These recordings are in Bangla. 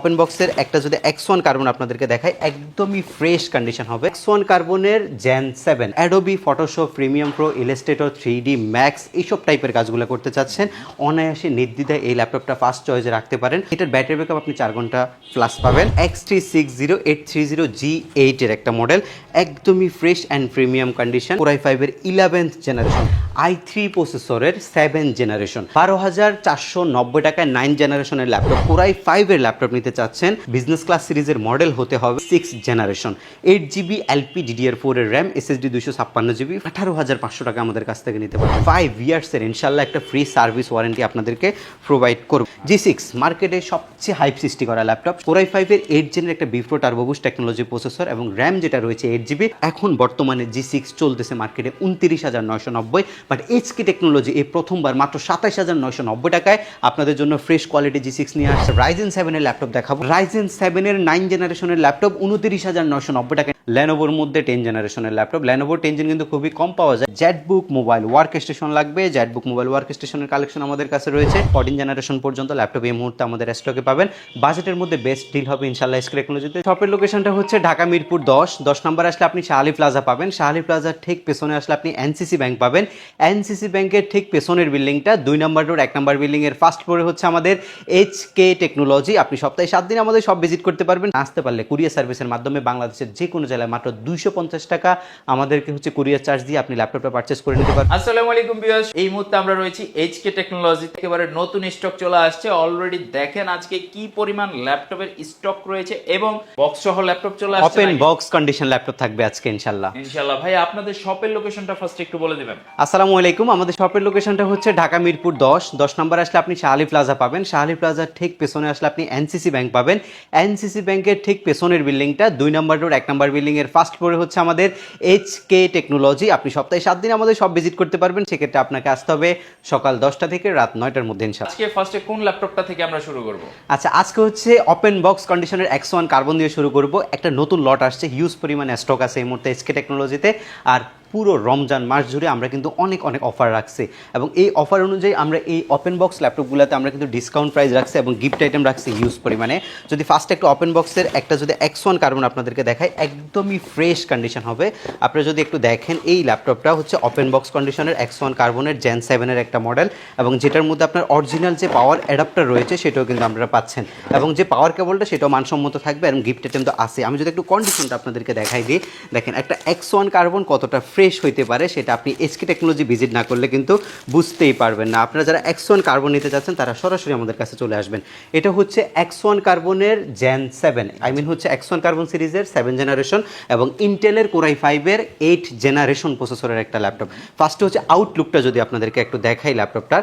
ওপেন বক্সের একটা যদি এক্স ওয়ান কার্বন আপনাদেরকে দেখায় একদমই ফ্রেশ কন্ডিশন হবে। এক্স ওয়ান কার্বনের gen seven Adobe Photoshop premium pro Illustrator three D max এইসব টাইপের কাজগুলো করতে চাচ্ছেন। অনায়াসে নির্দ্বিধায় এই ল্যাপটপটা ফার্স্ট চয়েসে রাখতে পারেন। এটার ব্যাটারি ব্যাকআপ আপনি চার ঘণ্টা প্লাস পাবেন। X three six zero eight three zero G এইটের একটা মডেল একদমই fresh and premium condition core i ফাইভের ইলেভেন্থ জেনারেশন আই থ্রি প্রসেসরের সেভেন জেনারেশন। বারো হাজার চারশো নব্বই টাকায় নাইন জেনারেশনের ল্যাপটপ। কোরাই ফাইভের ল্যাপটপ নিতে চাচ্ছেন। বিজনেস ক্লাস সিরিজের মডেল হতে হবে six generation. Eight GB LP DDR four RAM, SSD দুশো ছাপ্পান্ন জিবি। আঠারো হাজার পাঁচশো টাকা আমাদের কাছ থেকে নিতে পারবেন। ফাইভ ইয়ার্সের ইনশাল্লাহ একটা ফ্রি সার্ভিস ওয়ারেন্টি আপনাদেরকে প্রোভাইড করব। জি সিক্স মার্কেটে সবচেয়ে হাইপ সৃষ্টি করা ল্যাপটপ। কোরাই ফাইভের এইট জেনের একটা before turbo boost technology processor এবং র্যাম যেটা রয়েছে এইট জিবি এখন বর্তমানে জি সিক্স চলতেছে মার্কেটে উনত্রিশ হাজার নয়শো নব্বই। বাট এইচকে টেকনোলজি এই প্রথমবার মাত্র সাতাশ হাজার নয়শো নব্বই টাকায় আপনাদের জন্য ফ্রেশ কোয়ালিটি জি সিক্স নিয়ে আসছে। রাইজেন সেভেনের ল্যাপটপ দেখাবো। রাইজেন সেভেনের নাইন জেনারেশনের ল্যাপটপ উনত্রিশ হাজার নয়শো নব্বই টাকায় ল্যানোভোর মধ্যে টেন জেনারেশনের ল্যাপটপ ল্যানোভোর টেন জেন কিন্তু খুবই কম পাওয়া যায়। জ্যাটবুক মোবাইল ওয়ার্ক স্টেশন লাগবে। জ্যাটবুক মোবাইল ওয়ার্ক স্টেশনের কালেকশন আমাদের কাছে রয়েছে। ফোরটিন জেনারেশন পর্যন্ত ল্যাপটপ এই মুহূর্তে আমাদের স্টকে পাবেন। বাজেটের মধ্যে বেস্ট ডিল হবে ইনশাল্লাহ এসকে টেকনোলজিতে শপের লোকেশনটা হচ্ছে ঢাকা মিরপুর দশ। দশ নম্বর আসলে আপনি শাহালি প্লাজা পাবেন। শাহালি প্লাজার ঠিক পেছনে আসলে আপনি এনসিসি ব্যাংক পাবেন। এনসিসি ব্যাংকের ঠিক পেছনের বিল্ডিংটা, দুই নম্বর রোড এক নম্বর বিল্ডিং এর ফার্স্ট ফ্লোরে হচ্ছে আমাদের এইচ কে টেকনোলজি আপনি সপ্তাহে সাত দিন আমাদের সব ভিজিট করতে পারবেন। আসতে পারলে কুরিয়ার সার্ভিসের মাধ্যমে বাংলাদেশের যে কোনো জেলায় মাত্র দুইশো পঞ্চাশ টাকা আমাদেরকে হচ্ছে কুরিয়ার চার্জ দিয়ে আপনি ল্যাপটপটা পারচেস করে নিতে পারবেন। আসসালামু আলাইকুম ভিউয়ার্স এই মুহূর্তে আমরা রয়েছি এইচকে টেকনোলজি একেবারে নতুন স্টক চলে আসছে। অলরেডি দেখেন আজকে কি পরিমাণ ল্যাপটপের স্টক রয়েছে এবং বক্স সহ ল্যাপটপ চলে আসছে ওপেন বক্স কন্ডিশন ল্যাপটপ থাকবে আজকে ইনশাল্লাহ ইনশাআল্লাহ। ভাই আপনাদের শপের লোকেশনটা ফার্স্ট একটু বলে দিবেন। আসসালামু আলাইকুম। আমাদের শপের লোকেশনটা হচ্ছে ঢাকা মিরপুর দশ। দশ নম্বর আসলে আপনি শাহালি প্লাজা পাবেন। শাহালি প্লাজার ঠিক পেছনে আসলে আপনি এনসিসি ব্যাংক পাবেন। এনসিসি ব্যাংকের ঠিক পেছনের বিল্ডিংটা দুই নম্বর রোড এক নম্বর বিল্ডিং এর ফার্স্ট ফ্লোরে হচ্ছে আমাদের এইচ কে টেকনোলজি আপনি সপ্তাহে সাত দিন আমাদের সব ভিজিট করতে পারবেন। সেক্ষেত্রে আপনাকে আসতে হবে সকাল দশটা থেকে রাত নয়টার মধ্যে আজকে ফার্স্টে কোন ল্যাপটপটা থেকে আমরা শুরু করব? আচ্ছা আজকে হচ্ছে ওপেন বক্স কন্ডিশনের এক্স ওয়ান কার্বন দিয়ে শুরু করব। একটা নতুন লট আসছে হিউজ পরিমাণে স্টক আছে এই মুহূর্তে এইচকে টেকনোলজিতে আর পুরো রমজান মাস জুড়ে আমরা কিন্তু অনেক অনেক অফার রাখছি। এবং এই অফার অনুযায়ী আমরা এই ওপেন বক্স ল্যাপটপগুলোতে আমরা কিন্তু ডিসকাউন্ট প্রাইস রাখছি এবং গিফট আইটেম রাখছি হিউজ পরিমাণে। যদি ফার্স্ট একটা ওপেন বক্সের একটা যদি এক্স ওয়ান কার্বন আপনাদেরকে দেখায় একদমই ফ্রেশ কন্ডিশন হবে। আপনারা যদি একটু দেখেন, এই ল্যাপটপটা হচ্ছে ওপেন বক্স কন্ডিশনের এক্স ওয়ান কার্বনের জেন সেভেনের একটা মডেল এবং যেটার মধ্যে আপনার অরিজিনাল যে পাওয়ার অ্যাডাপ্টার রয়েছে, সেটাও কিন্তু আপনারা পাচ্ছেন। এবং যে পাওয়ার কেবলটা সেটাও মানসম্মত থাকবে এবং গিফট আইটেম তো আছে আমি যদি একটু কন্ডিশনটা আপনাদেরকে দেখাই দিই। দেখেন, একটা এক্স ওয়ান কার্বন কতটা ফ্রেশ হইতে পারে, সেটা আপনি এসকে টেকনোলজি ভিজিট না করলে কিন্তু বুঝতেই পারবেন না। আপনারা যারা ওয়ান কার্বন নিতে চাচ্ছেন তারা সরাসরি আমাদের কাছে চলে আসবেন। এটা হচ্ছে ওয়ান কার্বনের জেন সেভেন আই মিন হচ্ছে ওয়ান কার্বন সিরিজের সেভেন জেনারেশন এবং ইন্টেলের কোরাই ফাইভের এইট জেনারেশন প্রসেসরের একটা ল্যাপটপ ফার্স্টে হচ্ছে আউটলুকটা যদি আপনাদেরকে একটু দেখাই ল্যাপটপটার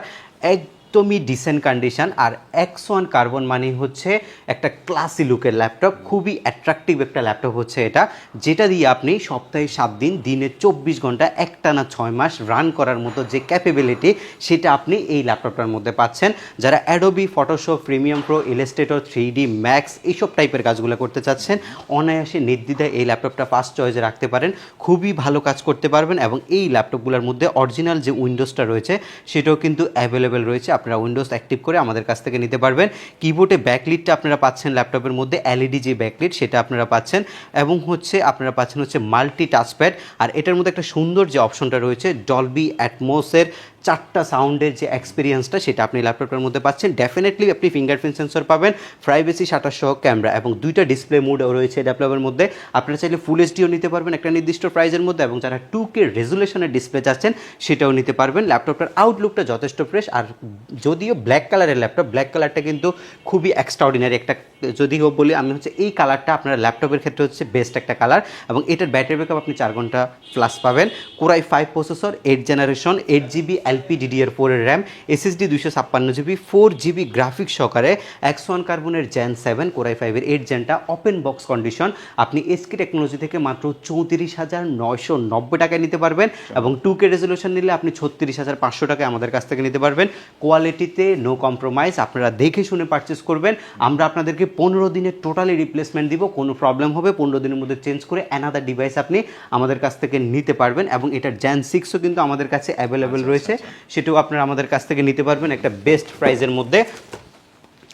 একদমই ডিসেন্ট কন্ডিশন আর এক্স ওয়ান কার্বন মানে হচ্ছে একটা ক্লাসি লুকের ল্যাপটপ খুবই অ্যাট্রাকটিভ একটা ল্যাপটপ হচ্ছে এটা, যেটা দিয়ে আপনি সপ্তাহে সাত দিন, দিনে চব্বিশ ঘণ্টা, একটানা ছয় মাস রান করার মতো যে ক্যাপেবিলিটি সেটা আপনি এই ল্যাপটপটার মধ্যে পাচ্ছেন। যারা Adobe Photoshop premium pro Illustrator three D max এইসব টাইপের কাজগুলো করতে চাচ্ছেন, অনায়াসে নির্দ্বিধায় এই ল্যাপটপটা ফার্স্ট চয়েসে রাখতে পারেন, খুবই ভালো কাজ করতে পারবেন এবং এই ল্যাপটপগুলোর মধ্যে অরিজিনাল যে উইন্ডোজটা রয়েছে, সেটাও কিন্তু অ্যাভেলেবেল রয়েছে। আপনারা উইন্ডোজ অ্যাক্টিভ করে আমাদের কাছ থেকে নিতে পারবেন। কিবোর্ডে ব্যাকলিটটা আপনারা পাচ্ছেন ল্যাপটপের মধ্যে এলইডি যে ব্যাকলিট সেটা আপনারা পাচ্ছেন। এবং হচ্ছে আপনারা পাচ্ছেন হচ্ছে মাল্টি টাচপ্যাড আর এটার মধ্যে একটা সুন্দর যে অপশনটা রয়েছে ডলবি অ্যাটমোসের চারটা সাউন্ডের যে এক্সপিরিয়েন্সটা সেটা আপনি ল্যাপটপের মধ্যে পাচ্ছেন। ডেফিনেটলি আপনি ফিঙ্গারপ্রিন্ট সেন্সর পাবেন প্রাইভেসি শাটার সহ ক্যামেরা এবং দুইটা ডিসপ্লে মোডও রয়েছে ল্যাপটপের মধ্যে। আপনারা চাইলে ফুল এইচডিও নিতে পারবেন একটা নির্দিষ্ট প্রাইজের মধ্যে এবং যারা টু কে রেজুলেশনের ডিসপ্লে চাচ্ছেন সেটাও নিতে পারবেন। ল্যাপটপটার আউটলুকটা যথেষ্ট ফ্রেশ আর যদিও ব্ল্যাক কালারের ল্যাপটপ ব্ল্যাক কালারটা কিন্তু খুবই এক্সট্রাঅর্ডিনারি একটা, যদিও বলি আমি হচ্ছে এই কালারটা আপনার ল্যাপটপের ক্ষেত্রে হচ্ছে বেস্ট একটা কালার এবং এটার ব্যাটারি ব্যাকআপ আপনি চার ঘণ্টা প্লাস পাবেন। Core i five processor eight generation eight GB LP DDR ফোরের র্যাম এসএসডি দুশো ছাপ্পান্ন জিবি ফোর জিবি গ্রাফিক্স সহকারে এক্স ওয়ান কার্বনের জেন সেভেন কোরাই ফাইভের এইট জেনটা ওপেন বক্স কন্ডিশন আপনি এসকে টেকনোলজি থেকে মাত্র চৌত্রিশ হাজার নয়শো নব্বই টাকায় নিতে পারবেন এবং টু কে রেজলিউশন নিলে আপনি ছত্রিশ হাজার পাঁচশো টাকায় আমাদের কাছ থেকে নিতে পারবেন। কোয়ালিটিতে নো কম্প্রোমাইজ আপনারা দেখে শুনে পারচেস করবেন। আমরা আপনাদেরকে পনেরো দিনের টোটালি রিপ্লেসমেন্ট দিব কোনো প্রবলেম হবে পনেরো দিনের মধ্যে চেঞ্জ করে অ্যানাদার ডিভাইস আপনি আমাদের কাছ থেকে নিতে পারবেন এবং এটার জ্যান সিক্সও কিন্তু আমাদের কাছে অ্যাভেলেবেল রয়েছে। সেটাও আপনারা আমাদের কাছ থেকে নিতে পারবেন একটা বেস্ট প্রাইজের মধ্যে।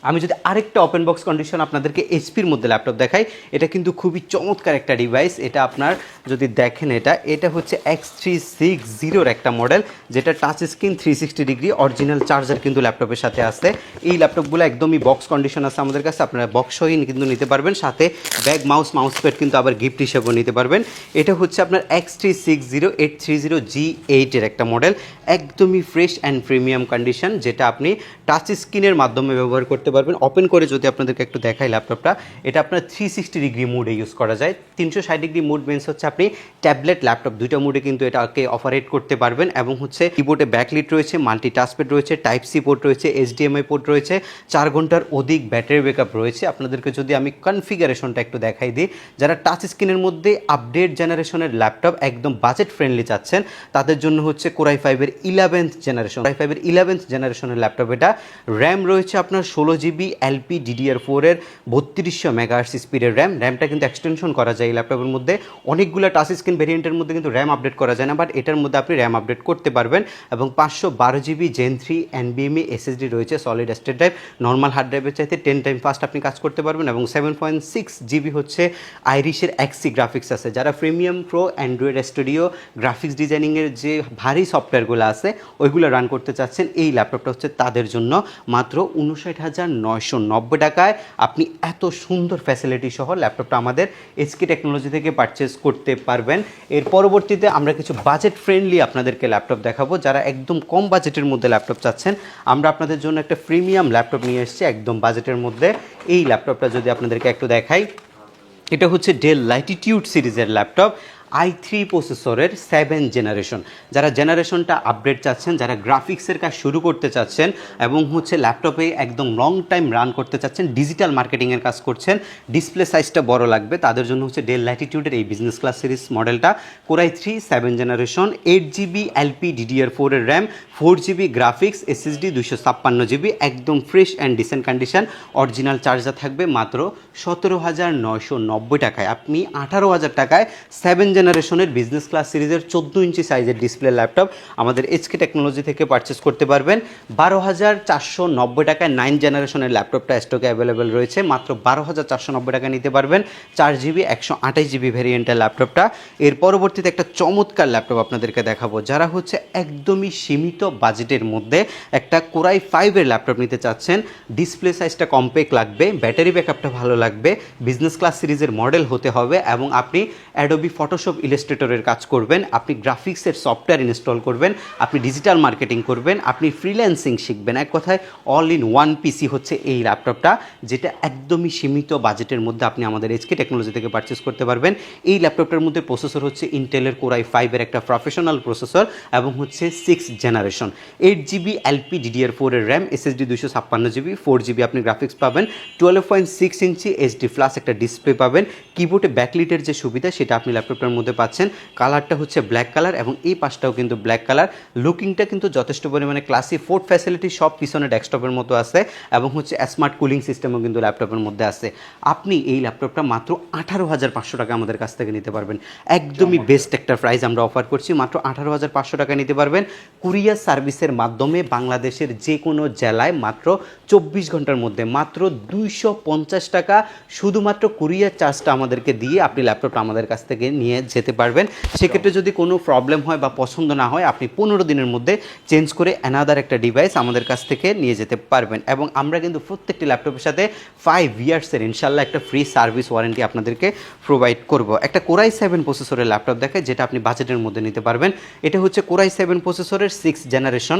আমি যদি আরেকটা ওপেন বক্স কন্ডিশন আপনাদেরকে এইচপির মধ্যে ল্যাপটপ দেখাই, এটা কিন্তু খুবই চমৎকার একটা ডিভাইস এটা আপনার যদি দেখেন এটা এটা হচ্ছে এক্স থ্রি সিক্স জিরোর একটা মডেল যেটা touch screen three sixty degree original charger কিন্তু ল্যাপটপের সাথে আসে এই ল্যাপটপগুলো একদমই বক্স কন্ডিশন আছে আমাদের কাছে, আপনারা বক্স সহই কিন্তু নিতে পারবেন। সাথে ব্যাগ মাউস মাউস প্যাড কিন্তু আবার গিফট হিসেবেও নিতে পারবেন। এটা হচ্ছে আপনার X three six zero eight three zero G এইটের একটা মডেল একদমই ফ্রেশ অ্যান্ড প্রিমিয়াম কন্ডিশন যেটা আপনি টাচ স্ক্রিনের মাধ্যমে ব্যবহার করতে পারবেন। ওপেন করে যদি আপনাদেরকে একটু দেখাই ল্যাপটপটা এটা আপনার থ্রি সিক্সটি ডিগ্রি মুডে ইউজ করা যায়। তিনশো ষাট ডিগ্রি মুড মিনস হচ্ছে আপনি ট্যাবলেট ল্যাপটপ দুইটা মুডে কিন্তু এটাকে অপারেট করতে পারবেন এবং হচ্ছে কিবোর্ডে ব্যাকলিট রয়েছে মাল্টি টাচপ্যাড রয়েছে টাইপ সি পোর্ট রয়েছে এইচডিএমআই পোর্ট রয়েছে, চার ঘণ্টার অধিক ব্যাটারি ব্যাকআপ রয়েছে। আপনাদেরকে যদি আমি কনফিগারেশনটা একটু দেখাই দিই, যারা টাচ স্ক্রিনের মধ্যে আপডেট জেনারেশনের ল্যাপটপ একদম বাজেট ফ্রেন্ডলি চাচ্ছেন, তাদের জন্য হচ্ছে কোরাই ফাইভের ইলেভেন্থ জেনারেশন কোরাই ফাইভের ইলেভেন্থ জেনারেশনের ল্যাপটপ এটা। র্যাম রয়েছে আপনার ষোলো জিবি এলপি ডিডিআর ফোরের বত্রিশশো মেগাহার্স স্পিডের র্যাম র্যামটা কিন্তু এক্সটেনশন করা যায় এই ল্যাপটপের মধ্যে। অনেকগুলো টাচ স্ক্রিন ভেরিয়েন্টের মধ্যে কিন্তু র্যাম আপডেট করা যায় না বাট এটার মধ্যে আপনি র্যাম আপডেট করতে পারবেন। এবং পাঁচশো বারো জিবি জেন থ্রি এনবিএমই এসএসডি রয়েছে solid state drive normal hard ড্রাইভের চাইতে টেন টাইম ফাস্ট আপনি কাজ করতে পারবেন। এবং সেভেন পয়েন্ট সিক্স জিবি হচ্ছে আইরিশের এক্সি গ্রাফিক্স আছে। যারা premium pro Android Studio graphics ডিজাইনিংয়ের যে ভারী সফটওয়্যারগুলো আছে ওইগুলো রান করতে চাচ্ছেন, এই ল্যাপটপটা হচ্ছে তাদের জন্য মাত্র উনষাট হাজার নয়শো নব্বই টাকায়। আপনি এত সুন্দর ফ্যাসিলিটি সহ ল্যাপটপটা আমাদের এইচকে টেকনোলজি থেকে পারচেস করতে পারবেন। এর পরবর্তীতে আমরা কিছু বাজেট ফ্রেন্ডলি আপনাদেরকে ল্যাপটপ দেখাবো, যারা একদম কম বাজেটের মধ্যে ল্যাপটপ চাচ্ছেন। আমরা আপনাদের জন্য একটা প্রিমিয়াম ল্যাপটপ নিয়ে এসেছি একদম বাজেটের মধ্যে। এই ল্যাপটপটা যদি আপনাদেরকে একটু দেখাই, এটা হচ্ছে ডেল লাইটিটিউড সিরিজের ল্যাপটপ আই থ্রি প্রসেসরের সেভেন জেনারেশন। যারা জেনারেশনটা আপডেট চাচ্ছেন, যারা গ্রাফিক্সের কাজ শুরু করতে চাচ্ছেন এবং হচ্ছে ল্যাপটপে একদম লং টাইম রান করতে চাচ্ছেন ডিজিটাল মার্কেটিংয়ের কাজ করছেন ডিসপ্লে সাইজটা বড় লাগবে, তাদের জন্য হচ্ছে ডেল ল্যাটিটিউডের এই বিজনেস ক্লাস সিরিজ মডেলটা core i three seven generation eight GB LP DDR ফোরের RAM four GB graphics SSD দুশো ছাপ্পান্ন জিবি একদম fresh and decent condition original charger থাকবে মাত্র সতেরো হাজার নয়শো নব্বই টাকায়। আপনি আঠারো হাজার টাকায় সেভেন জেনারেশনের বিজনেস ক্লাস সিরিজের চোদ্দ ইঞ্চি সাইজের ডিসপ্লে ল্যাপটপ আমাদের এইচকে টেকনোলজি থেকে পারচেস করতে পারবেন। বারো হাজার চারশো নব্বই টাকায় নাইন জেনারেশনের ল্যাপটপটা স্টকে অ্যাভেলেবেল রয়েছে। মাত্র বারো হাজার চারশো নব্বই টাকা নিতে পারবেন। চার জিবি একশো আঠাশ জিবি ভ্যারিয়েন্টের ল্যাপটপটা এর পরবর্তীতে একটা চমৎকার ল্যাপটপ আপনাদেরকে দেখাবো, যারা হচ্ছে একদমই সীমিত বাজেটের মধ্যে একটা কোরাই ফাইভের ল্যাপটপ নিতে চাচ্ছেন। ডিসপ্লে সাইজটা কম্প্যাক্ট লাগবে ব্যাটারি ব্যাকআপটা ভালো লাগবে। বিজনেস ক্লাস সিরিজের মডেল হতে হবে এবং আপনি অ্যাডোবি ফটোশপ ইলাস্ট্রেটরের কাজ করবেন, আপনি গ্রাফিক্সের সফটওয়্যার ইনস্টল করবেন, আপনি ডিজিটাল মার্কেটিং করবেন, আপনি ফ্রিল্যান্সিং শিখবেন। এক কথায় অল ইন ওয়ান পিসি হচ্ছে এই ল্যাপটপটা যেটা একদমই সীমিত বাজেটের মধ্যে আপনি আমাদের এইচকে টেকনোলজি থেকে পারচেস করতে পারবেন। এই ল্যাপটপটার মধ্যে প্রসেসর হচ্ছে ইন্টেলের কোরাই ফাইভের একটা প্রফেশনাল প্রসেসর এবং হচ্ছে six generation eight GB LP DDR ফোরের র্যাম এসএসডি দুশো ছাপ্পান্ন জিবি ফোর জিবি আপনি গ্রাফিক্স পাবেন twelve point six inch HD plus একটা ডিসপ্লে পাবেন। কিবোর্ডে ব্যাকলিটের যে সুবিধা, সেটা আপনি ল্যাপটপটার মধ্যে পাচ্ছেন। কালারটা হচ্ছে ব্ল্যাক কালার এবং এই পাশটাও কিন্তু ব্ল্যাক কালার লুকিংটা কিন্তু যথেষ্ট পরিমাণে ক্লাসি ফোর্ড ফ্যাসিলিটি সব পিছনে ডেস্কটপের মতো আছে এবং হচ্ছে স্মার্ট কুলিং সিস্টেমও কিন্তু ল্যাপটপের মধ্যে আছে। আপনি এই ল্যাপটপটা মাত্র আঠারো হাজার পাঁচশো টাকা আমাদের কাছ থেকে নিতে পারবেন। একদমই বেস্ট একটা প্রাইস আমরা অফার করছি। মাত্র আঠারো হাজার পাঁচশো টাকা নিতে পারবেন। কুরিয়ার সার্ভিসের মাধ্যমে বাংলাদেশের যে কোনো জেলায় মাত্র চব্বিশ ঘণ্টার মধ্যে মাত্র দুইশো পঞ্চাশ টাকা শুধুমাত্র কুরিয়ার চার্জটা আমাদেরকে দিয়ে আপনি ল্যাপটপটা আমাদের কাছ থেকে নিয়ে যেতে পারবেন। সেক্ষেত্রে যদি কোনো প্রবলেম হয় বা পছন্দ না হয় আপনি পনেরো দিনের মধ্যে চেঞ্জ করে অ্যানাদার একটা ডিভাইস আমাদের কাছ থেকে নিয়ে যেতে পারবেন। এবং আমরা কিন্তু প্রত্যেকটি ল্যাপটপের সাথে ফাইভ ইয়ার্সের ইনশাল্লাহ একটা ফ্রি সার্ভিস ওয়ারেন্টি আপনাদেরকে প্রোভাইড করব। একটা কোরাই সেভেন প্রসেসরের ল্যাপটপ দেখে যেটা আপনি বাজেটের মধ্যে নিতে পারবেন। এটা হচ্ছে কোরাই সেভেন প্রসেসরের six generation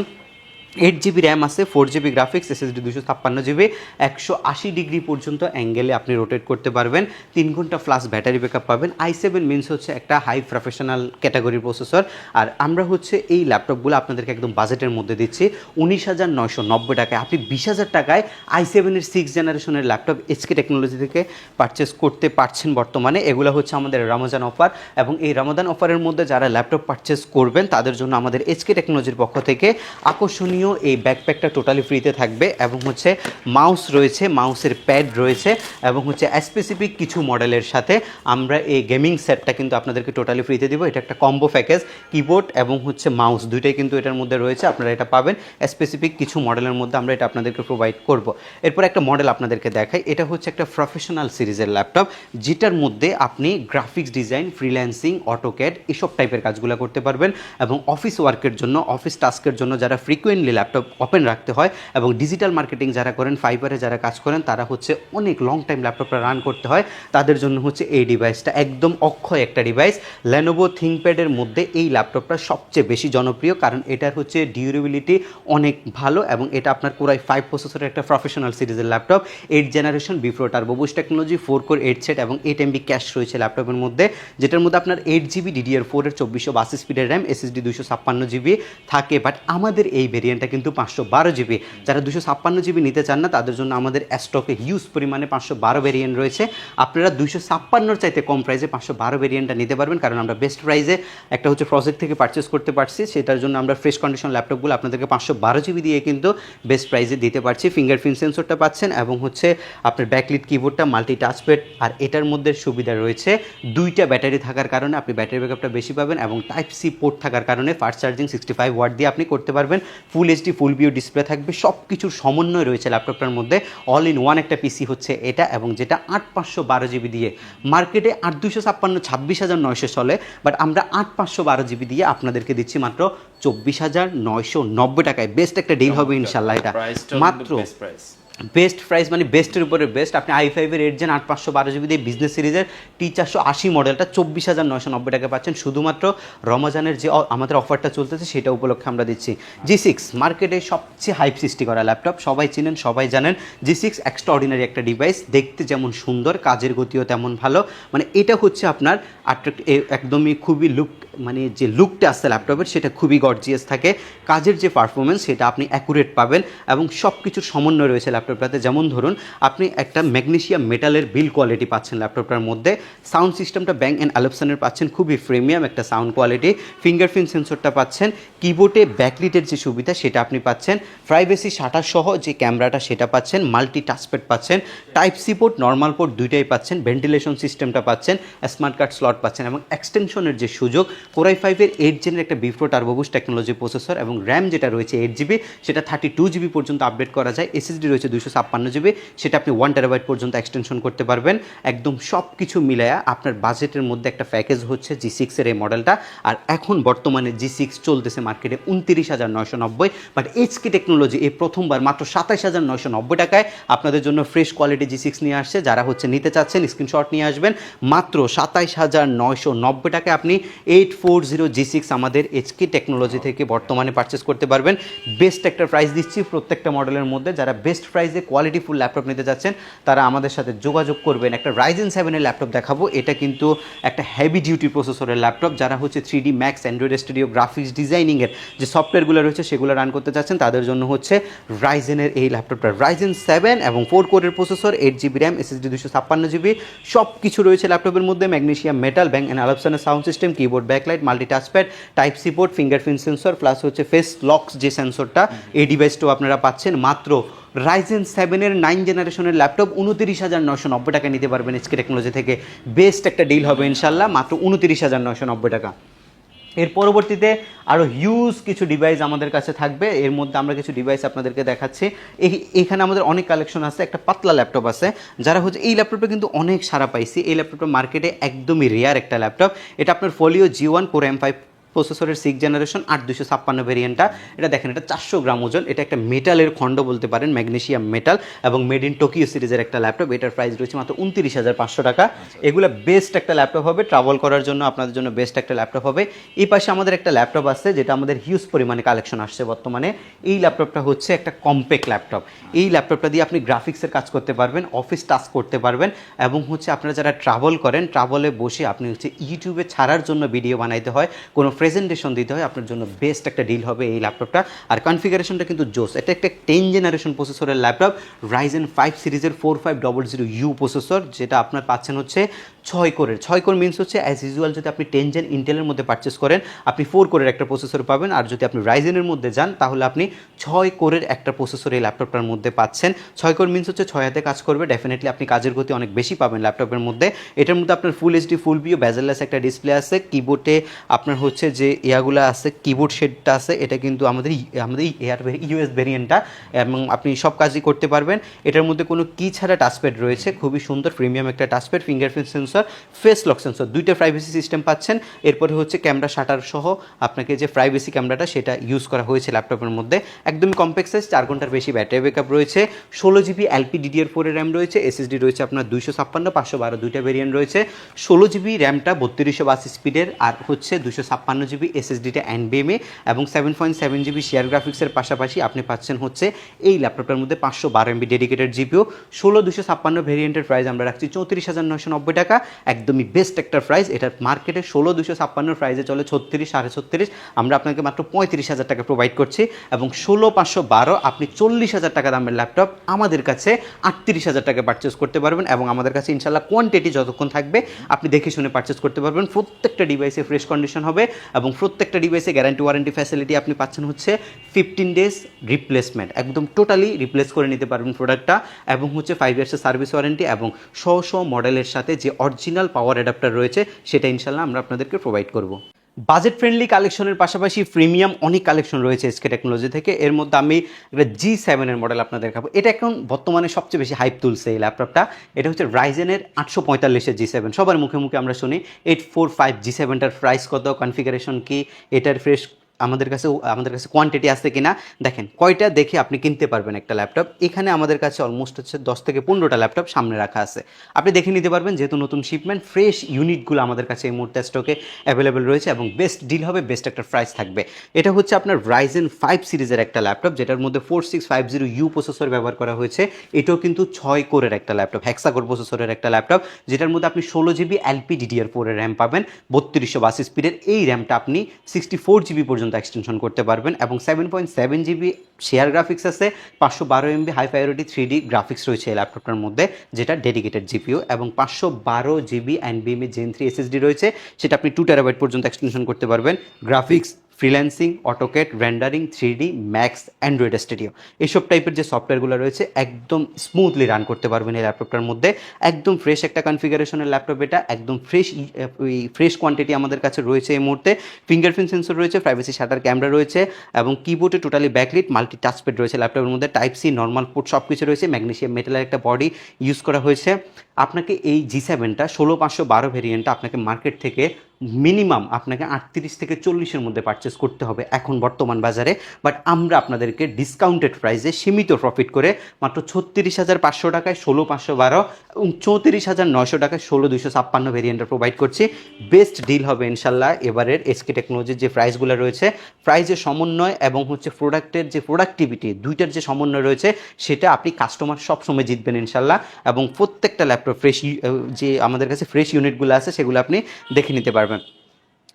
eight GB RAM আছে ফোর জিবি গ্রাফিক্স এসএসডি দুশো ছাপ্পান্ন জিবি একশো আশি ডিগ্রি পর্যন্ত অ্যাঙ্গেলে আপনি রোটেট করতে পারবেন। তিন ঘণ্টা ফ্লাস ব্যাটারি ব্যাকআপ পাবেন। আই সেভেন মিনস হচ্ছে একটা হাই প্রফেশনাল ক্যাটাগরির প্রসেসর আর আমরা হচ্ছে এই ল্যাপটপগুলো আপনাদেরকে একদম বাজেটের মধ্যে দিচ্ছি। উনিশ হাজার নয়শো নব্বই টাকায়। আপনি বিশ হাজার টাকায় আই সেভেনের সিক্স জেনারেশনের ল্যাপটপ এইচকে টেকনোলজি থেকে পারচেস করতে পারছেন বর্তমানে। এগুলো হচ্ছে আমাদের রমজান অফার এবং এই রমাদান অফারের মধ্যে যারা ল্যাপটপ পারচেস করবেন, তাদের জন্য আমাদের এইচকে টেকনোলজির পক্ষ থেকে আকর্ষণীয় আপনিও এই ব্যাকপ্যাকটা টোটালি ফ্রিতে থাকবে এবং হচ্ছে মাউস রয়েছে মাউসের প্যাড রয়েছে এবং হচ্ছে স্পেসিফিক কিছু মডেলের সাথে আমরা এই গেমিং সেটটা কিন্তু আপনাদেরকে টোটালি ফ্রিতে দিব। এটা একটা কম্বো প্যাকেজ কিবোর্ড এবং হচ্ছে মাউস দুইটাই কিন্তু এটার মধ্যে রয়েছে। আপনারা এটা পাবেন। স্পেসিফিক কিছু মডেলের মধ্যে আমরা এটা আপনাদেরকে প্রোভাইড করব। এরপর একটা মডেল আপনাদেরকে দেখাই। এটা হচ্ছে একটা প্রফেশনাল সিরিজের ল্যাপটপ যেটার মধ্যে আপনি গ্রাফিক্স ডিজাইন ফ্রিল্যান্সিং অটোক্যাড এসব টাইপের কাজগুলো করতে পারবেন এবং অফিস ওয়ার্কের জন্য অফিস টাস্কের জন্য যারা ফ্রিকুয়েন্টলি ল্যাপটপ ওপেন রাখতে হয় এবং ডিজিটাল মার্কেটিং যারা করেন ফাইবারে যারা কাজ করেন, তারা হচ্ছে অনেক লং টাইম ল্যাপটপটা রান করতে হয়। তাদের জন্য হচ্ছে এই ডিভাইসটা একদম অক্ষয় একটা ডিভাইস লেনোভো থিঙ্কপ্যাডের মধ্যে এই ল্যাপটপটা সবচেয়ে বেশি জনপ্রিয় কারণ এটার হচ্ছে ডিউরেবিলিটি অনেক ভালো এবং এটা আপনার কোরাই ফাইভ প্রসেসরের একটা প্রফেশনাল সিরিজের laptop eight generation vPro turbo boost technology four core eight set এবং এইট এমবি ক্যাশ রয়েছে ল্যাপটপের মধ্যে। যেটার মধ্যে আপনার এইট জিবি ডিডিআর ফোরের চব্বিশশো বাসি স্পিডের র্যাম এসএসডি দুশো ছাপ্পান্ন জিবি থাকে। বাট আমাদের এই ভেরিয়েন্টটা কিন্তু পাঁচশো বারো জিবি। যারা দুশো ছাপ্পান্ন জিবি নিতে চান না, তাদের জন্য আমাদের স্টকে হিউজ পরিমাণে পাঁচশো বারো ভেরিয়েন্ট রয়েছে। আপনারা দুশো ছাপ্পান্নর চাইতে কম প্রাইসে পাঁচশো বারো ভেরিয়েন্টটা নিতে পারবেন, কারণ আমরা বেস্ট প্রাইসে একটা হচ্ছে প্রজেক্ট থেকে পারচেস করতে পারছি। সেটার জন্য আমরা ফ্রেশ কন্ডিশন ল্যাপটপগুলো আপনাদেরকে পাঁচশো বারো জিবি দিয়ে কিন্তু বেস্ট প্রাইসে দিতে পারছি। ফিঙ্গারপ্রিন্ট সেন্সরটা পাচ্ছেন এবং হচ্ছে আপনার ব্যাকলিট কিবোর্ডটা মাল্টি টাচপ্যাড আর এটার মধ্যে সুবিধা রয়েছে দুইটা ব্যাটারি থাকার কারণে আপনি ব্যাটারি ব্যাকআপটা বেশি পাবেন এবং টাইপ সি পোর্ট থাকার কারণে fast charging sixty five watt দিয়ে আপনি করতে পারবেন। Full HD full view display থাকবে সব কিছুর সমন্বয় রয়েছে ল্যাপটপটার মধ্যে। অল ইন ওয়ান একটা পিসি হচ্ছে এটা এবং যেটা আট পাঁচশো বারো জিবি দিয়ে। মার্কেটে আট দুশো ছাপ্পান্ন ছাব্বিশ হাজার নয়শো চলে বাট আমরা আট পাঁচশো বারো জিবি দিয়ে আপনাদেরকে দিচ্ছি মাত্র চব্বিশ হাজার নয়শো নব্বই টাকায়। বেস্ট একটা ডিল হবে ইনশাল্লাহ এটা। মাত্র বেস্ট প্রাইস মানে বেস্টের উপরে বেস্ট আপনি আই ফাইভের এইট জেন আট পাঁচশো বারো জিবি দিয়ে বিজনেস সিরিজের টি চারশো আশি মডেলটা চব্বিশ হাজার নয়শো নব্বই টাকা পাচ্ছেন। শুধুমাত্র রমজানের যে আমাদের অফারটা চলতেছে, সেটা উপলক্ষে আমরা দিচ্ছি জি সিক্স মার্কেটে সবচেয়ে হাইপ সৃষ্টি করা ল্যাপটপ সবাই চিনেন, সবাই জানেন জি সিক্স এক্সট্রা অর্ডিনারি একটা ডিভাইস দেখতে যেমন সুন্দর, কাজের গতিও তেমন ভালো। মানে এটা হচ্ছে আপনার এ- একদমই খুবই লুক মানে যে লুকটা আসছে ল্যাপটপের সেটা খুবই গর্জিয়াস থাকে। কাজের যে পারফরমেন্স সেটা আপনি অ্যাকুরেট পাবেন এবং সব কিছুর সমন্বয় রয়েছে ল্যাপটপটাতে যেমন ধরুন, আপনি একটা ম্যাগনেশিয়াম মেটালের বিল কোয়ালিটি পাচ্ছেন ল্যাপটপটার মধ্যে। সাউন্ড সিস্টেমটা ব্যাং অ্যান্ড অ্যালপসনের পাচ্ছেন, খুবই প্রিমিয়াম একটা সাউন্ড কোয়ালিটি ফিঙ্গারপ্রিন্ট সেন্সরটা পাচ্ছেন। কিবোর্ডে ব্যাকলিটের যে সুবিধা, সেটা আপনি পাচ্ছেন। প্রাইভেসি শাটা সহ যে ক্যামেরাটা সেটা পাচ্ছেন। মাল্টি টাচপ্যাড পাচ্ছেন। Type C port normal port দুইটাই পাচ্ছেন। ভেন্টিলেশন সিস্টেমটা পাচ্ছেন। স্মার্ট কার্ড স্লট পাচ্ছেন এবং এক্সটেনশনের যে সুযোগ কোরাই ফাইভের এইট জেনের একটা vPro turbo boost technology processor এবং র্যাম যেটা রয়েছে এইট জিবি সেটা থার্টি টু জিবি পর্যন্ত আপডেট করা যায়। এসএসডি রয়েছে দুশো ছাপ্পান্ন জিবি সেটা আপনি ওয়ান টেরাবাইট পর্যন্ত এক্সটেনশন করতে পারবেন। একদম সব কিছু মিলায়া আপনার বাজেটের মধ্যে একটা প্যাকেজ হচ্ছে জি সিক্সের এই মডেলটা আর এখন বর্তমানে জি সিক্স চলতেছে মার্কেটে উনত্রিশ হাজার নয়শো নব্বই বাট এইচকে টেকনোলজি এই প্রথমবার মাত্র সাতাশ হাজার নয়শো নব্বই টাকায় আপনাদের জন্য ফ্রেশ কোয়ালিটি জি সিক্স নিয়ে আসছে। যারা হচ্ছে নিতে চাচ্ছেন স্ক্রিনশট নিয়ে আসবেন। মাত্র সাতাইশ হাজার নয়শো নব্বই টাকায় আপনি eight four zero G six আমাদের এইচকে টেকনোলজি থেকে বর্তমানে পারচেস করতে পারবেন। বেস্ট একটা প্রাইস দিচ্ছি প্রত্যেকটা মডেলের মধ্যে। যারা বেস্ট প্রাইসে কোয়ালিটি ফুল ল্যাপটপ নিতে যাচ্ছেন, তারা আমাদের সাথে যোগাযোগ করবেন। একটা রাইজেন সেভেনের ল্যাপটপ দেখাবো। এটা কিন্তু একটা হেভি ডিউটি প্রসেসরের ল্যাপটপ যারা হচ্ছে three D max Android Studio graphics ডিজাইনিংয়ের যে সফটওয়্যারগুলো রয়েছে, সেগুলো রান করতে চাচ্ছেন তাদের জন্য হচ্ছে রাইজেনের এই ল্যাপটপটা রাইজেন সেভেন এবং ফোর কোরের processor eight GB RAM SSD দুশো ছাপ্পান্ন জিবি সব কিছু রয়েছে ল্যাপটপের মধ্যে। Magnesium metal bank and আলাপসানের sound system keyboard backlight multi touchpad type C port fingerprint sensor plus হচ্ছে ফেস লক্স যে সেন্সরটা এই ডিভাইসটাও আপনারা পাচ্ছেন মাত্র রাইজেন সেভেনের নাইন জেনারেশনের ল্যাপটপ উনতিরিশ হাজার নশো নব্বই টাকা নিতে পারবেন এসকে টেকনোলজি থেকে। বেস্ট একটা ডিল হবে ইনশাল্লাহ মাত্র উনতিরিশ হাজার নশো নব্বই টাকা। এর পরবর্তীতে আরও হিউজ কিছু ডিভাইস আমাদের কাছে থাকবে। এর মধ্যে আমরা কিছু ডিভাইস আপনাদেরকে দেখাচ্ছি। এখানে আমাদের অনেক কালেকশন আছে, একটা পাতলা ল্যাপটপ আছে, যারা হচ্ছে এই ল্যাপটপটা কিন্তু অনেক সারা পাইছি। এই ল্যাপটপটা মার্কেটে একদমই রেয়ার একটা ল্যাপটপ এটা আপনার folio G one core M five প্রসেসরের সিক্স জেনারেশন আট দুশো ছাপ্পান্ন ভেরিয়েন্টটা এটা দেখেন, এটা চারশো গ্রাম ওজন। এটা একটা মেটালের খণ্ড বলতে পারেন ম্যাগনেশিয়াম মেটাল এবং মেড ইন টোকিও সিরিজের একটা ল্যাপটপ এটার প্রাইস রয়েছে মাত্র উনত্রিশ হাজার পাঁচশো টাকা। এগুলো বেস্ট একটা ল্যাপটপ হবে। ট্রাভেল করার জন্য আপনাদের জন্য বেস্ট একটা ল্যাপটপ হবে। এই পাশে আমাদের একটা ল্যাপটপ আছে, যেটা আমাদের হিউজ পরিমাণে কালেকশন আসছে বর্তমানে। এই ল্যাপটপটা হচ্ছে একটা কম্প্যাক্ট ল্যাপটপ এই ল্যাপটপটা দিয়ে আপনি গ্রাফিক্সের কাজ করতে পারবেন অফিস টাস্ক করতে পারবেন এবং হচ্ছে আপনারা যারা ট্রাভেল করেন ট্রাভেলে বসে আপনি হচ্ছে ইউটিউবে ছাড়ার জন্য ভিডিও বানাইতে হয়। কোনো প্রেজেন্টেশন দিতে হয়, আপনার জন্য বেস্ট একটা ডিল হবে এই ল্যাপটপটা আর কনফিগারেশনটা কিন্তু জোস। এটা একটা টেন জেনারেশন প্রসেসরের ল্যাপটপ রাইজেন ফাইভ সিরিজের four five double zero U processor যেটা আপনার পাচ্ছেন হচ্ছে ছয় কোরের ছয় কোর মিনস হচ্ছে অ্যাজ ইউজুয়াল যদি আপনি টেন জেন ইন্টেলের মধ্যে পারচেস করেন, আপনি ফোর কোরের একটা প্রসেসর পাবেন। আর যদি আপনি রাইজেনের মধ্যে যান, তাহলে আপনি ছয় কোরের একটা প্রসেসর এই ল্যাপটপটার মধ্যে পাচ্ছেন। ছয় কোর মিনস হচ্ছে ছয় হাতে কাজ করবে। ডেফিনেটলি আপনি কাজের গতি অনেক বেশি পাবেন ল্যাপটপের মধ্যে। এটার মধ্যে আপনার ফুল এইচডি ফুল ভিউ ব্যাজেলাস একটা ডিসপ্লে আছে। কিবোর্ডে আপনার হচ্ছে যে ইয়াগুলো আছে কিবোর্ড শেডটা আছে, এটা কিন্তু আমাদের আমাদের এয়ার ইউএস ভেরিয়েন্টটা এবং আপনি সব কাজই করতে পারবেন। এটার মধ্যে কোনো কি ছাড়া টাচপ্যাড রয়েছে, খুবই সুন্দর প্রিমিয়াম একটা touchpad fingerprint sensor face lock sensor দুইটা প্রাইভেসি সিস্টেম পাচ্ছেন। এরপরে হচ্ছে ক্যামেরা শাটার সহ আপনাকে যে প্রাইভেসি ক্যামেরাটা সেটা ইউজ করা হয়েছে ল্যাপটপের মধ্যে। একদমই কম্প্যাক্ট চার ঘণ্টার বেশি ব্যাটারি ব্যাকআপ রয়েছে। ষোলো জিবি এলপি ডিডিআর ফোরের র্যাম রয়েছে এসএসডি রয়েছে আপনার দুইশো ছাপ্পান্ন, পাঁচশো বারো, দুইটা ভেরিয়েন্ট রয়েছে। ষোলো জিবি র্যামটা বত্রিশশো বাস স্পিডের আর হচ্ছে দুশো ছাপ্পান্ন জিবি এসএসডিটা এনবিএমএ এবং seven point seven GB share গ্রাফিক্সের পাশাপাশি আপনি পাচ্ছেন হচ্ছে এই ল্যাপটপটার মধ্যে পাঁচশো বারো এমবি ডেডিকেটেড জিপিও ষোলো দুশো ছাপ্পান্ন ভেরিয়েন্টের প্রাইস আমরা রাখছি চৌত্রিশ হাজার নশো নব্বই টাকা। একদমই বেস্ট একটা প্রাইস এটা মার্কেটে ষোলো দুশো ছাপ্পান্ন প্রাইসে চলে ছত্রিশ সাড়ে ছত্রিশ। আমরা আপনাকে মাত্র পঁয়ত্রিশ হাজার টাকা প্রোভাইড করছি এবং ষোলো পাঁচশো বারো আপনি চল্লিশ হাজার টাকা দামের ল্যাপটপ আমাদের কাছে আটত্রিশ হাজার টাকা পারচেস করতে পারবেন এবং আমাদের কাছে ইনশাল্লাহ কোয়ান্টিটি যতক্ষণ থাকবে আপনি দেখে শুনে পারচেস করতে পারবেন। প্রত্যেকটা ডিভাইসে ফ্রেশ কন্ডিশন হবে। এবং প্রত্যেকটা ডিভাইসে গ্যারান্টি ওয়ারেন্টি ফ্যাসিলিটি আপনি পাচ্ছেন হচ্ছে ফিফটিন ডেজ রিপ্লেসমেন্ট একদম টোটালি রিপ্লেস করে নিতে পারবেন প্রোডাক্টটা এবং হচ্ছে ফাইভ ইয়ার্সের সার্ভিস ওয়ারেন্টি এবং শ শ মডেলের সাথে যে অরিজিনাল পাওয়ার অ্যাডাপ্টার রয়েছে, সেটা ইনশাল্লাহ আমরা আপনাদেরকে প্রোভাইড করব। বাজেট ফ্রেন্ডলি কালেকশনের পাশাপাশি প্রিমিয়াম অনেক কালেকশন রয়েছে এসকে টেকনোলজি থেকে। এর মধ্যে আমি একটা জি সেভেনের মডেল আপনাদের দেখাবো। এটা এখন বর্তমানে সবচেয়ে বেশি হাইপ তুলছে এই ল্যাপটপটা এটা হচ্ছে রাইজেনের আটশো পঁয়তাল্লিশের জি সেভেন সবার মুখে মুখে আমরা শুনি এইট ফোর ফাইভ জি সেভেনটার প্রাইস কত কনফিগারেশন কী, এটার ফ্রেশ আমাদের কাছে আমাদের কাছে কোয়ান্টিটি আছে কি না দেখেন, কয়টা দেখে আপনি কিনতে পারবেন একটা ল্যাপটপ এখানে আমাদের কাছে অলমোস্ট হচ্ছে দশ থেকে পনেরোটা ল্যাপটপ সামনে রাখা আছে। আপনি দেখে নিতে পারবেন, যেহেতু নতুন শিপমেন্ট ফ্রেশ ইউনিটগুলো আমাদের কাছে এই মুহূর্তে স্টকে অ্যাভেলেবেল রয়েছে এবং বেস্ট ডিল হবে বেস্ট একটা প্রাইস থাকবে। এটা হচ্ছে আপনার রাইজেন ফাইভ সিরিজের একটা ল্যাপটপ যেটার মধ্যে four six five zero U processor ব্যবহার করা হয়েছে। এটাও কিন্তু ছয় কোরের একটা ল্যাপটপ হ্যাক্সাকোর প্রসেসরের একটা ল্যাপটপ যেটার মধ্যে আপনি ষোলো জিবি এলপি ডিডিআর ফোরের র্যাম পাবেন, বত্রিশশো বাস স্পিডের এই র্যামটা আপনি সিক্সটি ফোর জিবি পর্যন্ত এক্সটেনশন করতে পারবেন এবং seven point seven GB share graphics আছে, পাঁচশো বারো MB high priority three D graphics রয়েছে এই ল্যাপটপটার মধ্যে, যেটা ডেডিকেটেড জিপিও এবং পাঁচশো বারো জিবি অ্যান্ড বিএমএ জেন থ্রি এসএসডি রয়েছে, সেটা আপনি টু টেরাবাইট পর্যন্ত এক্সটেনশন করতে পারবেন। Graphics freelancing AutoCAD rendering three D max, Android Studio. এইসব টাইপের যে সফটওয়্যারগুলো রয়েছে, একদম স্মুথলি রান করতে পারবেন এই ল্যাপটপটার মধ্যে। একদম ফ্রেশ একটা কনফিগারেশনের ল্যাপটপ এটা, একদম ফ্রেশ ফ্রেশ কোয়ান্টিটি আমাদের কাছে রয়েছে এই মুহূর্তে। ফিঙ্গারপ্রিন্ট সেন্সর রয়েছে প্রাইভেসি শাটার ক্যামেরা রয়েছে, এবং কিবোর্ডে টোটালি ব্যাকলিট মাল্টি টাচপ্যাড রয়েছে ল্যাপটপের মধ্যে। টাইপ সি নর্মাল পোর্ট সব কিছু রয়েছে ম্যাগনেশিয়াম মেটালের একটা বডি ইউজ করা হয়েছে। আপনাকে এই জি সেভেনটা ষোলো পাঁচশো বারো ভেরিয়েন্টটা আপনাকে মার্কেট থেকে মিনিমাম আপনাকে আটত্রিশ থেকে চল্লিশের মধ্যে পারচেস করতে হবে এখন বর্তমান বাজারে। বাট আমরা আপনাদেরকে ডিসকাউন্টেড প্রাইসে সীমিত প্রফিট করে মাত্র ছত্রিশ হাজার পাঁচশো টাকায় ষোলো পাঁচশো বারো এবং চৌত্রিশ হাজার নয়শো টাকায় ষোলো দুশো ছাপ্পান্ন ভেরিয়েন্টটা প্রোভাইড করছি। বেস্ট ডিল হবে ইনশাল্লাহ এবারের এসকে টেকনোলজির যে প্রাইসগুলো রয়েছে। প্রাইজের সমন্বয় এবং হচ্ছে প্রোডাক্টের যে প্রোডাক্টিভিটি দুইটার যে সমন্বয় রয়েছে, সেটা আপনি কাস্টমার সবসময় জিতবেন ইনশাল্লাহ। এবং প্রত্যেকটা ল্যাপটপ ফ্রেশ যে আমাদের কাছে ফ্রেশ ইউনিটগুলো আছে, সেগুলো আপনি দেখে নিতে পারবেন। जागोन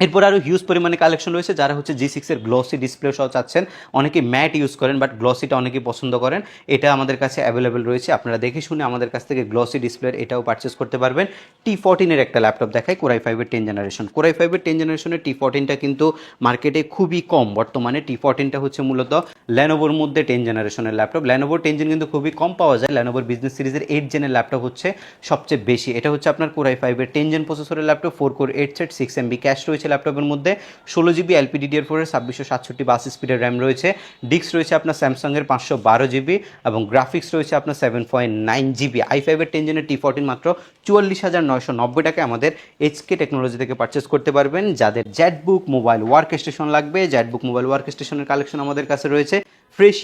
এরপর আরও হিউজ পরিমাণে কালেকশন রয়েছে, যারা হচ্ছে জি সিক্সের গ্লসি ডিসপ্লে সহ চাচ্ছেন। অনেকে ম্যাট ইউজ করেন বাট গ্লসিটা অনেকেই পছন্দ করেন। এটা আমাদের কাছে অ্যাভেলেবেল রয়েছে। আপনারা দেখে শুনে আমাদের কাছ থেকে গ্লসি ডিসপ্লের এটাও পারচেস করতে পারবেন। টি ফোরটিনের একটা ল্যাপটপ দেখায় কোরাই ফাইভের টেন জেনারেশন কোরাই ফাইভের টেন জেনারেশনের টি ফোরটিনটা কিন্তু মার্কেটে খুবই কম। বর্তমানে টি ফোরটিনটা হচ্ছে মূলত ল্যানোভোর মধ্যে টেন জেনারেশনের ল্যাপটপ ল্যানোভোর টেন জেন কিন্তু খুবই কম পাওয়া যায়। ল্যানোভোর বিজনেস সিরিজের এইট জেনের ল্যাপটপ হচ্ছে সবচেয়ে বেশি। এটা হচ্ছে আপনার কোরাই ফাইভের টেন জেন প্রসেসরের laptop four core eight set six MB cache রয়েছে। ল্যাপটপের মধ্যে, ষোলো জিবি এলপিডিডিআর ফোরের ছাব্বিশশো সাতষট্টি বাস স্পিডের র্যাম রয়েছে ডিস্ক রয়েছে আপনার স্যামসাংয়ের পাঁচশো বারো জিবি এবং গ্রাফিক্স রয়েছে আপনার seven point nine GB. I ফাইভের টেন জেনের টি ফোরটিন মাত্র চুয়াল্লিশ হাজার নয়শো নব্বই টাকায় আমাদের এইচকে টেকনোলজি থেকে পারচেস করতে পারবেন, যাদের জ্যাটবুক মোবাইল ওয়ার্ক স্টেশন লাগবে জ্যাটবুক মোবাইল ওয়ার্ক স্টেশনের কালেকশন আমাদের কাছে রয়েছে। ফ্রেশ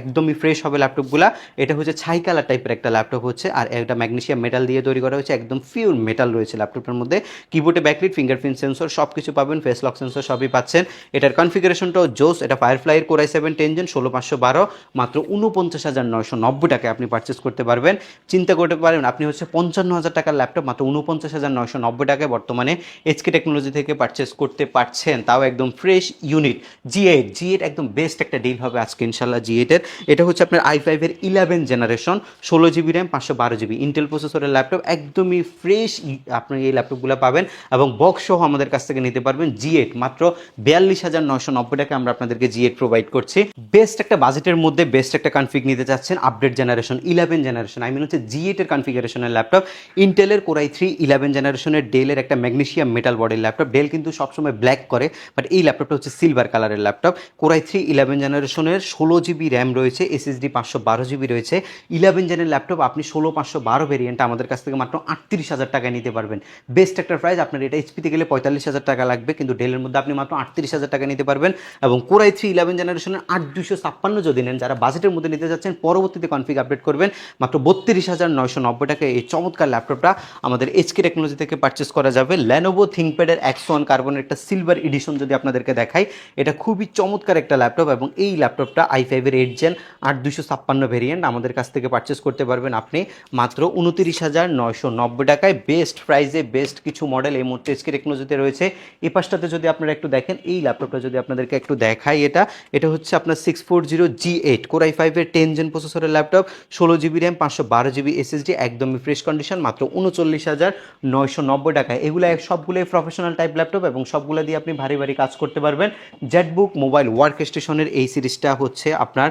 একদমই ফ্রেশ হবে ল্যাপটপগুলো। এটা হচ্ছে ছাই কালার টাইপের একটা ল্যাপটপ হচ্ছে, আর একটা ম্যাগনেশিয়াম মেটাল দিয়ে তৈরি করা হয়েছে, একদম পিওর মেটাল রয়েছে ল্যাপটপের মধ্যে। কিবোর্ডে ব্যাকলিট ফিঙ্গারপ্রিন্ট সেন্সর সব কিছু পাবেন ফেস লক সেন্সর সবই পাচ্ছেন। এটার কনফিগারেশনটাও জোস, এটা ফায়ারফ্লাইয়ের কোরাই সেভেন টেনজেন ষোলো পাঁচশো বারো, মাত্র উনপঞ্চাশ হাজার নয়শো নব্বই টাকায় আপনি পারচেস করতে পারবেন। চিন্তা করতে পারেন, আপনি হচ্ছে পঞ্চান্ন হাজার টাকার ল্যাপটপ মাত্র উনপঞ্চাশ হাজার নয়শো নব্বই টাকায় বর্তমানে এইচকে টেকনোলজি থেকে পারচেস করতে পারছেন। তাও একদম fresh unit G eight G eight একদম বেস্ট একটা ডিল হবে আজকে ইনশাল্লাহ জি এইটের এটা হচ্ছে আপনার আই ফাইভের ইলেভেন জেনারেশন ষোলো জিবি র্যাম পাঁচশো বারো জিবি ইন্টেল প্রসেসরের ল্যাপটপ একদমই ফ্রেশ আপনি এই ল্যাপটপগুলো পাবেন। এবং বক্স আমাদের কাছ থেকে নিতে পারবেন জি এইট মাত্র বিয়াল্লিশ হাজার নয়শো নব্বই টাকা আমরা আপনাদেরকে জি এইট প্রোভাইড করছি। বেস্ট একটা বাজেটের মধ্যে বেস্ট একটা কনফিগ নিতে চাচ্ছেন update generation eleven generation I mean হচ্ছে জি এইটের কনফিগারেশনের ল্যাপটপ ইন্টেলের কোরাই থ্রি ইলেভেন জেনারেশনের ডেলের একটা ম্যাগনেশিয়াম মেটাল বডির ল্যাপটপ ডেল কিন্তু সবসময় ব্ল্যাক করে বাট এই ল্যাপটপটা হচ্ছে সিলভার কালারের ল্যাপটপ কোরাই থ্রি ইলেভেন জেনারেশনের ষোলো জিবি র্যাম রয়েছে এসএসডি পাঁচশো বারো জিবি রয়েছে। ইলেভেন জেনের ল্যাপটপ আপনি ষোলো পাঁচশো বারো ভেরিয়েন্ট আমাদের কাছ থেকে মাত্র আটত্রিশ হাজার টাকায় নিতে পারবেন। বেস্ট একটা প্রাইস আপনার এটা এইচপিতে গেলে পঁয়তাল্লিশ হাজার টাকা লাগবে, কিন্তু ডেলের মধ্যে আপনি মাত্র আটত্রিশ হাজার টাকা নিতে পারবেন। এবং কোরাই থ্রি ইলেভেন জেনারেশনের আট দুশো ছাপ্পান্ন যদি নেন, যারা বাজেটের মধ্যে নিতে যাচ্ছেন, পরবর্তীতে কনফিগ আপডেট করবেন। মাত্র বত্রিশ হাজার নয়শো নব্বই টাকায় এই চমৎকার ল্যাপটপটা আমাদের এইচকে টেকনোলজি থেকে পারচেস করা যাবে। ল্যানোভো থিঙ্কপ্যাডের এক্স ওয়ান কার্বনের একটা সিলভার এডিশন যদি আপনাদেরকে দেখাই, এটা খুবই চমৎকার একটা ল্যাপটপ এবং এই ল্যাপটপটা আই ফাইভের এইট জেন আট দুশো ছাপ্পান্ন ভেরিয়েন্ট আমাদের কাছ থেকে পারচেস করতে পারবেন আপনি। মাত্র উনতিরিশ হাজার নয়শো নব্বই টাকায় বেস্ট প্রাইসে বেস্ট কিছু মডেল এই মুহূর্তে এইচকে টেকনোলজিতে রয়েছে। এই পাশটাতে যদি আপনারা একটু দেখেন, এই ল্যাপটপটা যদি আপনাদেরকে একটু দেখাই এটা এটা হচ্ছে আপনার six four zero G eight core i ফাইভের টেন জেন প্রসেসরের ল্যাপটপ, ষোলো জিবি র্যাম পাঁচশো বারো জিবি এসএসডি একদমই ফ্রেশ কন্ডিশন মাত্র উনচল্লিশ হাজার নয়শো নব্বই টাকা এগুলো সবগুলোই প্রফেশনাল টাইপ ল্যাপটপ এবং সবগুলো দিয়ে আপনি ভারী ভারী কাজ করতে পারবেন। জেটবুক মোবাইল ওয়ার্ক স্টেশনের এই সিরিজটা হচ্ছে আপনার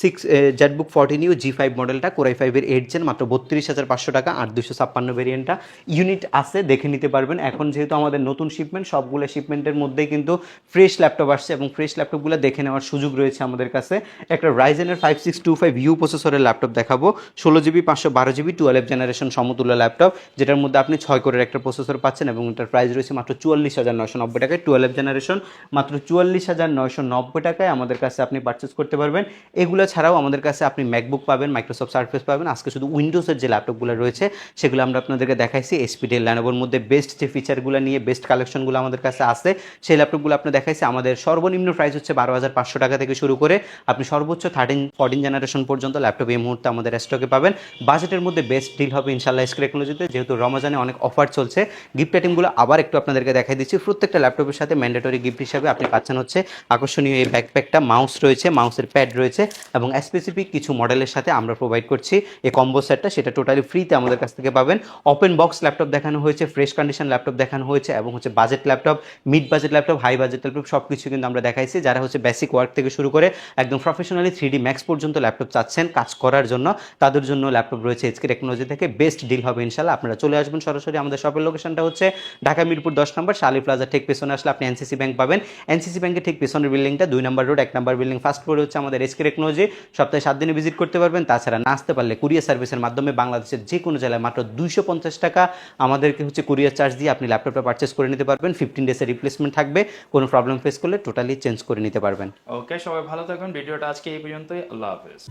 six ZBook fourteen U G five মডেলটা কোরাই ফাইভের এইট জেন মাত্র বত্রিশ হাজার পাঁচশো টাকা আর দুশো ছাপ্পান্ন ভেরিয়েন্টটা ইউনিট আছে, দেখে নিতে পারবেন। এখন যেহেতু আমাদের নতুন শিপমেন্ট সবগুলো শিপমেন্টের মধ্যেই কিন্তু ফ্রেশ ল্যাপটপ আসছে এবং ফ্রেশ ল্যাপটপগুলো দেখে নেওয়ার সুযোগ রয়েছে আমাদের কাছে। একটা রাইজেনের five six two five U প্রসেসরের ল্যাপটপ দেখাবো। ষোলো জিবি পাঁচশো বারো জিবি টুয়েলভ জেনারেশন সমতুল্য ল্যাপটপ যেটার মধ্যে আপনি ছয় কোরের একটা প্রসেসর পাচ্ছেন এবং এটার প্রাইস রয়েছে মাত্র চুয়াল্লিশ হাজার নয়শো নব্বই টাকায়। টুয়েলভ জেনারেশন মাত্র চুয়াল্লিশ হাজার নয়শো নব্বই টাকায় আমাদের কাছে আপনি পারচেস করতে পারবেন। এগুলো ছাড়াও আমাদের কাছে আপনি ম্যাকবুক পাবেন মাইক্রোসফট সার্ফেস পাবেন। আজকে শুধু উইন্ডোজের যে ল্যাপটপগুলো রয়েছে, সেগুলো আমরা আপনাদেরকে দেখাইছি। এসপি ডেল ল্যানোভোর মধ্যে বেস্ট যে ফিচারগুলো নিয়ে বেস্ট কালেকশনগুলো আমাদের কাছে আছে। সেই ল্যাপটপগুলো আপনি দেখাইছি। আমাদের সর্বনিম্ন প্রাইস হচ্ছে বারো হাজার পাঁচশো টাকা থেকে শুরু করে আপনি সর্বোচ্চ থার্টিন ফোরটিন জেনারেশন পর্যন্ত ল্যাপটপ এই মুহূর্তে আমাদের স্টকে পাবেন। বাজেটের মধ্যে বেস্ট ডিল হবে ইনশাল্লাহ এস টেকনোলজিতে যেহেতু রমজানে অনেক অফার চলছে গিফট আইটেমগুলো আবার একটু আপনাদেরকে দেখাই দিচ্ছি। প্রত্যেকটা ল্যাপটপের সাথে ম্যান্ডেটরি গিফট হিসাবে আপনি পাচ্ছেন হচ্ছে আকর্ষণীয় এই ব্যাকপ্যাকটা মাউস রয়েছে মাউসের প্যাড রয়েছে এবং স্পেসিফিক কিছু মডেলের সাথে আমরা প্রোভাইড করছি। এই কম্বো সেটটা সেটা টোটালি ফ্রিতে আমাদের কাছ থেকে পাবেন। ওপেন বক্স ল্যাপটপ দেখানো হয়েছে ফ্রেশ কন্ডিশন ল্যাপটপ দেখানো হয়েছে এবং হচ্ছে budget laptop mid budget laptop high budget laptop সব কিছু কিন্তু আমরা দেখাইছি, যারা হচ্ছে বেসিক ওয়ার্ক থেকে শুরু করে একদম প্রফেশনালি থ্রি ডি ম্যাক্স পর্যন্ত ল্যাপটপ চাচ্ছেন কাজ করার জন্য, তাদের জন্য ল্যাপটপ রয়েছে এইচকে টেকনোলজি থেকে বেস্ট ডিল হবে ইনশাল্লাহ আপনারা চলে আসবেন সরাসরি, আমাদের শপের লোকেশনটা হচ্ছে ঢাকা মিরপুর দশ নম্বর, শালি প্লাজা ঠিক পেছনে আসলে আপনি এনসিসি ব্যাংক পাবেন। এনসিসি ব্যাংকের ঠিক পেছনের বিল্ডিংটা দুই নম্বর রোড এক নম্বর বিল্ডিং ফার্স্ট ফ্লোরে হচ্ছে আমাদের এসকে টেকনোলজি সপ্তাহে সাত দিনে ভিজিট করতে পারবেন, তাছাড়া না আসতে পারলে কুরিয়ার সার্ভিসের মাধ্যমে বাংলাদেশের যে কোনো জেলায় মাত্র দুইশো পঞ্চাশ টাকা আমাদেরকে হচ্ছে কুরিয়ার চার্জ দিয়ে আপনি ল্যাপটপটা পারচেস করে নিতে পারবেন। ফিফটিন ডেসের রিপ্লেসমেন্ট থাকবে, কোনো প্রবলেম ফেস করলে টোটালি চেঞ্জ করে নিতে পারবেন। ওকে সবাই ভালো থাকবেন, ভিডিওটা আজকে এই পর্যন্তই, আল্লাহ হাফেজ।